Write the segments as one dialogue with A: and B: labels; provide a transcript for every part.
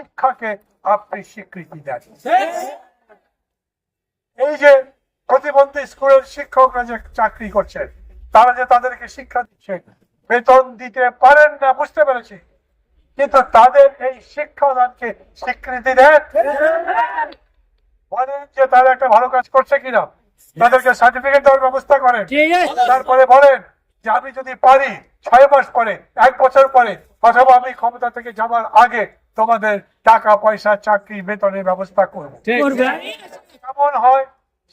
A: শিক্ষাকে আপনি স্বীকৃতি দেন। এই যে প্রতিবন্ধী স্কুলের শিক্ষকরা যে চাকরি করছেন তারা যে তাদেরকে শিক্ষা দিচ্ছে বেতন দিতে পারেন না বুঝতে পেরেছি। কিন্তু তাদের এই শিক্ষাদানকে স্বীকৃতি দেন? বলেন যে তারা একটা ভালো কাজ করছে কিনা। তাদেরকে সার্টিফিকেট দেওয়ার ব্যবস্থা করেন। তারপরে বলেন যে আমি যদি পারি ছয় মাস পরে এক বছর পরে অথবা আমি ক্ষমতা থেকে যাওয়ার আগে তোমাদের টাকা পয়সা চাকরি বেতনের ব্যবস্থা করব। এমন হয়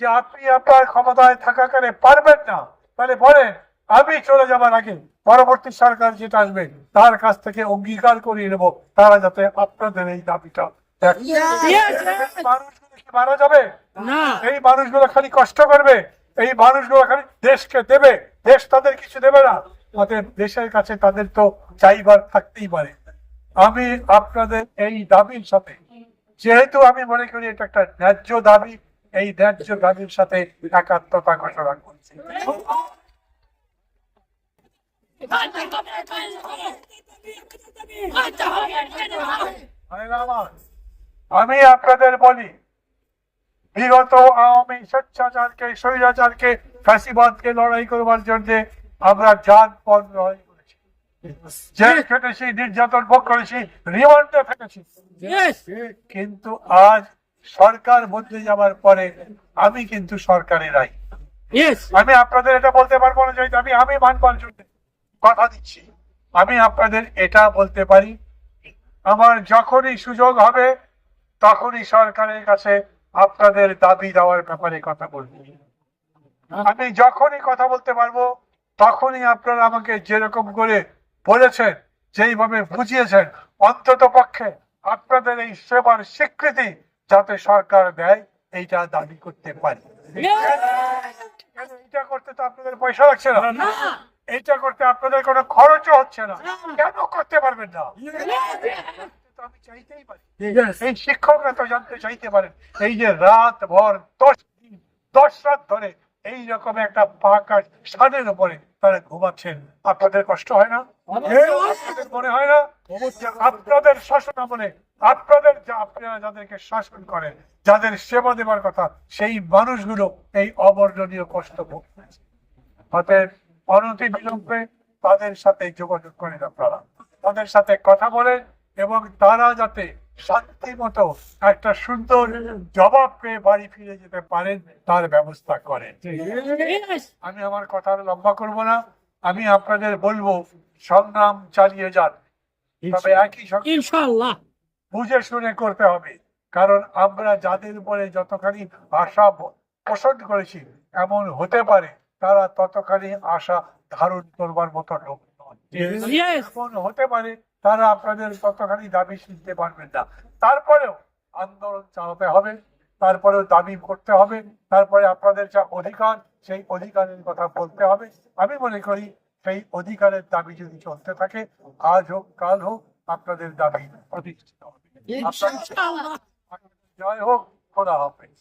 A: যে আপনি আপনার ক্ষমতায় থাকাকালে পারবেন না। তাহলে বলেন আমি চলে যাবার আগে পরবর্তী সরকার যেটা আসবে তার কাছ থেকে অঙ্গীকার করিয়ে নেব। তারা যাতে আপনাদের এই দাবিটা মানুষগুলো কি মারা যাবে? এই মানুষগুলো খালি কষ্ট করবে? এই মানুষগুলো খালি দেশকে দেবে? দেশ তাদের কিছু দেবে না। অতএব দেশের কাছে তাদের তো চাইবার থাকতেই পারে। আমি আপনাদের এই দাবির সাথে, যেহেতু আমি মনে করি এটা একটা ন্যায্য দাবি, এই ন্যায্য দাবির সাথে একাত্মতা ঘোষণা করছি আমি আপনাদের বলি, বিগত আওয়ামী স্বেচ্ছাচারকে, স্বৈরাচারকে, ফ্যাসিবাদকে লড়াই করবার জন্য আমরা জান পণ লড়াই করেছি জেল খেটেছি নির্যাতন ভোগ করেছি রিমান্ডে থেকেছি কিন্তু আজ সরকার বদলে যাওয়ার পরে আমি কিন্তু সরকারের আই আমি আপনাদের এটা বলতে পারব না যে আমি আমি মানবার জন্য কথা দিচ্ছি আমি আপনাদের এটা বলতে পারি আমার যখনই সুযোগ হবে তখনই সরকারের কাছে আপনাদের দাবি দেওয়ার ব্যাপারে কথা বলব আমি যখনই কথা বলতে পারব তখনই আপনারা আমাকে যেরকম করে বলেছেন যেইভাবে বুঝিয়েছেন অন্তত পক্ষে আপনাদের এই সেবার স্বীকৃতি যাতে সরকার দেয় এইটা দাবি করতে পারি। এইটা করতে তো আপনাদের পয়সা লাগছে না। এইটা করতে আপনাদের কোনো খরচও হচ্ছে না। কেন করতে পারবেন না? আমি চাইতেই পারি। এই শিক্ষকরা তো জানতে চাইতে পারেন এই যে রাত ভর দশ দিন দশ রাত ধরে এই রকম একটা পাকা স্থানের উপরে তারা ঘুমাচ্ছেন। আপনাদের কষ্ট হয় না? মনে হয় না আপনাদের শাসন আমলে আপনাদের যা আপনারা যাদেরকে শাসন করেন যাদের সেবা দেবার কথা সেই মানুষগুলো এই অবর্ণনীয় কষ্ট ভোগ করছে। অতএব অনতি বিলম্বে তাদের সাথে যোগাযোগ করেন আপনারা। তাদের সাথে কথা বলেন এবং তারা যাতে শান্তি মতো একটা সুন্দর জবাব পেয়ে বাড়ি ফিরে যেতে পারেন তার ব্যবস্থা করেন। আমি আমার কথা লম্বা করব না। আমি আপনাদের বলব সংগ্রাম চালিয়ে যান। তবে একই সঙ্গে বুঝে শুনে করতে হবে কারণ আমরা যাদের উপরে যতখানি আশা পোষণ করেছি এমন হতে পারে তারা ততখানি আশা ধারণ করবার মতো লোক এমন হতে পারে তারা আপনাদের ততখানি দাবি শুনতে পারবেন না। তারপরেও আন্দোলন চালাতে হবে। তারপরেও দাবি করতে হবে তারপরে আপনাদের যা অধিকার সেই অধিকারের কথা বলতে হবে। আমি মনে করি সেই অধিকারের দাবি যদি চলতে থাকে আজ হোক কাল হোক আপনাদের দাবি প্রতিষ্ঠিত হবে জয় হোক খোলা হাফেজ